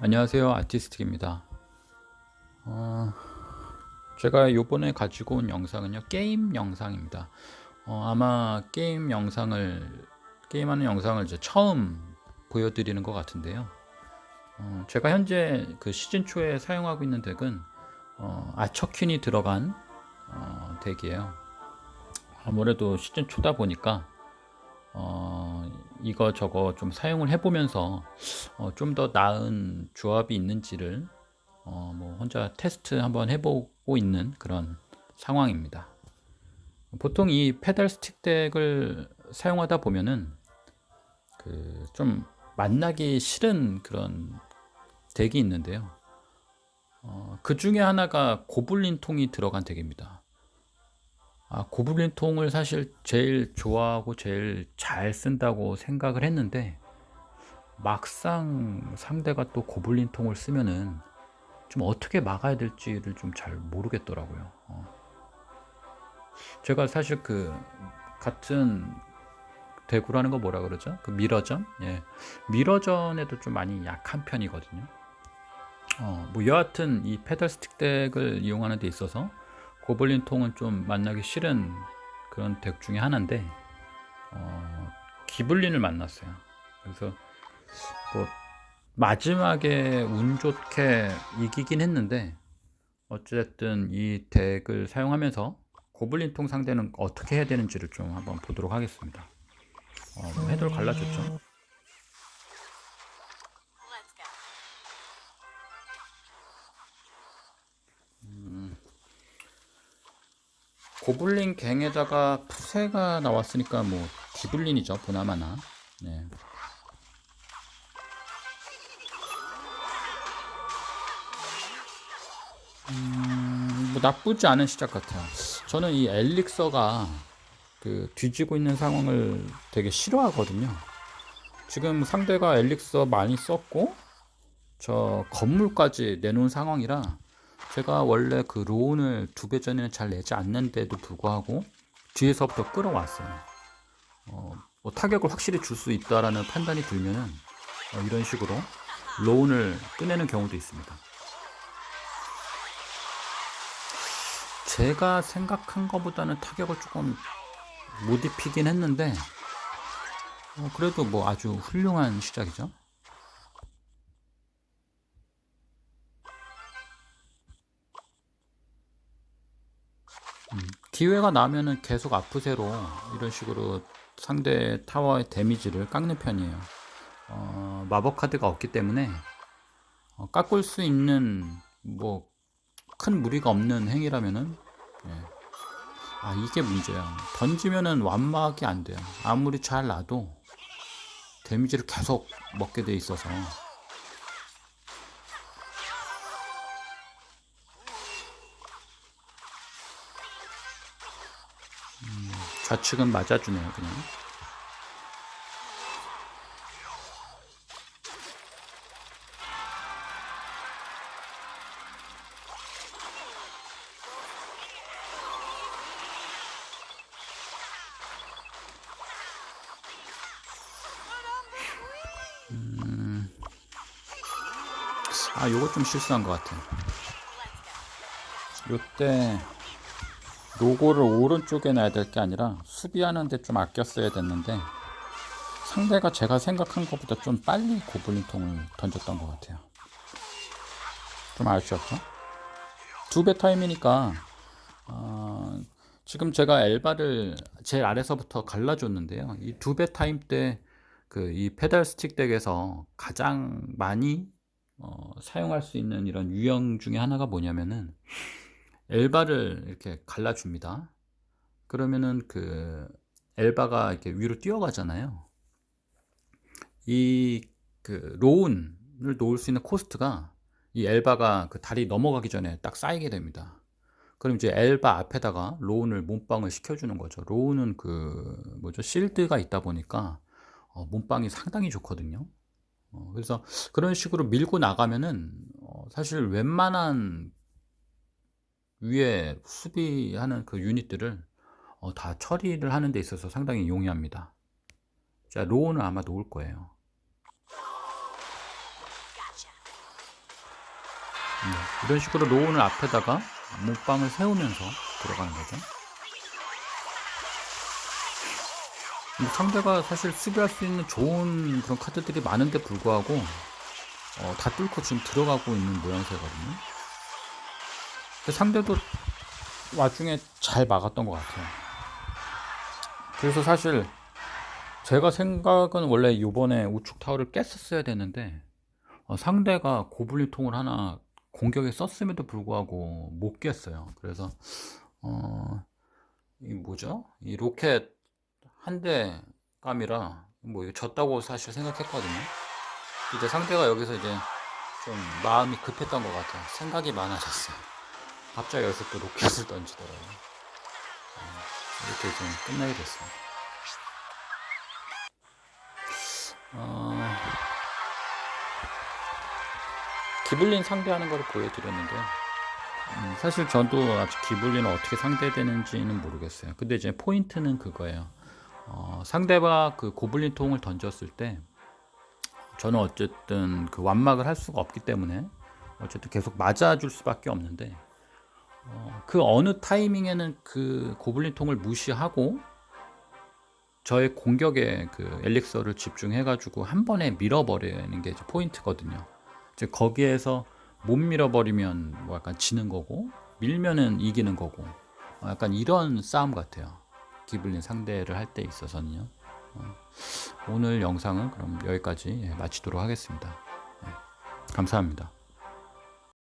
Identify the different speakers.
Speaker 1: 안녕하세요. 아티스틱입니다. 어, 제가 요번에 가지고 온 영상은요 게임 영상입니다. 어, 아마 게임 영상을 게임하는 영상을 이제 처음 보여드리는 것 같은데요. 어, 제가 현재 그 시즌 초에 사용하고 있는 덱은 어, 아처퀸이 들어간 어, 덱이에요. 아무래도 시즌 초다 보니까 어, 이거 저거 좀 사용을 해보면서 어, 좀 더 나은 조합이 있는지를 어, 뭐 혼자 테스트 한번 해보고 있는 그런 상황입니다. 보통 이 페달 스틱 덱을 사용하다 보면은 그 좀 만나기 싫은 그런 덱이 있는데요. 어, 그 중에 하나가 고블린 통이 들어간 덱입니다. 아, 고블린 통을 사실 제일 좋아하고 제일 잘 쓴다고 생각을 했는데 막상 상대가 또 고블린 통을 쓰면은 좀 어떻게 막아야 될지를 좀 잘 모르겠더라고요. 어. 제가 사실 그 같은 대구라는 거 뭐라 그러죠? 그 미러전? 예. 미러전에도 좀 많이 약한 편이거든요. 어, 뭐 여하튼 이 페달 스틱 덱을 이용하는 데 있어서 고블린 통은 좀 만나기 싫은 그런 덱 중에 하나인데 어, 기블린을 만났어요. 그래서 뭐 마지막에 운 좋게 이기긴 했는데 어쨌든 이 덱을 사용하면서 고블린 통 상대는 어떻게 해야 되는지를 좀 한번 보도록 하겠습니다. 어, 뭐 헤드를 갈라줬죠. 고블린 갱에다가 푸세가 나왔으니까 뭐 기블린이죠 보나마나. 네. 음, 뭐 나쁘지 않은 시작 같아요. 저는 이 엘릭서가 그 뒤지고 있는 상황을 되게 싫어하거든요. 지금 상대가 엘릭서 많이 썼고 저 건물까지 내놓은 상황이라 제가 원래 그 로운을 두 배 전에는 잘 내지 않는데도 불구하고 뒤에서부터 끌어왔어요. 어, 뭐 타격을 확실히 줄 수 있다라는 판단이 들면은 어, 이런 식으로 로운을 꺼내는 경우도 있습니다. 제가 생각한 것보다는 타격을 조금 못 입히긴 했는데 어, 그래도 뭐 아주 훌륭한 시작이죠. 기회가 나면은 계속 아프세로 이런 식으로 상대 타워의 데미지를 깎는 편이에요. 어, 마법 카드가 없기 때문에 어, 깎을 수 있는 뭐 큰 무리가 없는 행위라면은 예. 아 이게 문제야. 던지면은 완막이 안 돼요. 아무리 잘 놔도 데미지를 계속 먹게 돼 있어서 좌측은 맞아주네요 그냥. 음. 아, 요거 좀 실수한 것 같아요. 요때 로고를 오른쪽에 놔야 될 게 아니라 수비하는데 좀 아껴 써야 됐는데 상대가 제가 생각한 것보다 좀 빨리 고블린통을 던졌던 것 같아요. 좀 아쉬웠죠? 두 배 타임이니까 어, 지금 제가 엘바를 제일 아래서부터 갈라줬는데요. 이 두 배 타임 때 그 이 페달 스틱 덱에서 가장 많이 어, 사용할 수 있는 이런 유형 중에 하나가 뭐냐면은 엘바를 이렇게 갈라줍니다. 그러면은 그 엘바가 이렇게 위로 뛰어가잖아요. 이 그 로운을 놓을 수 있는 코스트가 이 엘바가 그 다리 넘어가기 전에 딱 쌓이게 됩니다. 그럼 이제 엘바 앞에다가 로운을 몸빵을 시켜주는 거죠. 로운은 그 뭐죠 실드가 있다 보니까 어, 몸빵이 상당히 좋거든요. 어, 그래서 그런 식으로 밀고 나가면은 어, 사실 웬만한 위에 수비하는 그 유닛들을 어, 다 처리를 하는 데 있어서 상당히 용이합니다. 자, 로우는 아마 놓을 거예요. 네, 이런 식으로 로운을 앞에다가 몸빵을 세우면서 들어가는 거죠. 상대가 사실 수비할 수 있는 좋은 그런 카드들이 많은데 불구하고 어, 다 뚫고 지금 들어가고 있는 모양새거든요. 상대도 와중에 잘 막았던 것 같아요. 그래서 사실 제가 생각은 원래 이번에 우측 타워를 깼었어야 되는데 어, 상대가 고블린 통을 하나 공격에 썼음에도 불구하고 못 깼어요. 그래서 어, 이 뭐죠? 이 로켓 한 대 감이라 뭐 졌다고 사실 생각했거든요. 이제 상대가 여기서 이제 좀 마음이 급했던 것 같아요. 생각이 많아졌어요. 갑자기 여기서 또 로켓을 던지더라고요. 어, 이렇게 좀 끝나게 됐어요. 어, 기블린 상대하는 걸 보여드렸는데요. 음, 사실 저도 아직 기블린을 어떻게 상대되는지는 모르겠어요. 근데 이제 포인트는 그거예요. 어, 상대가 그 고블린 통을 던졌을 때 저는 어쨌든 그 완막을 할 수가 없기 때문에 어쨌든 계속 맞아줄 수밖에 없는데 어, 그 어느 타이밍에는 그 고블린 통을 무시하고 저의 공격에 그 엘릭서를 집중해가지고 한 번에 밀어버리는 게 포인트거든요. 이제 거기에서 못 밀어버리면 뭐 약간 지는 거고 밀면은 이기는 거고 어, 약간 이런 싸움 같아요. 기블린 상대를 할 때 있어서는요. 어, 오늘 영상은 그럼 여기까지 예, 마치도록 하겠습니다. 예, 감사합니다.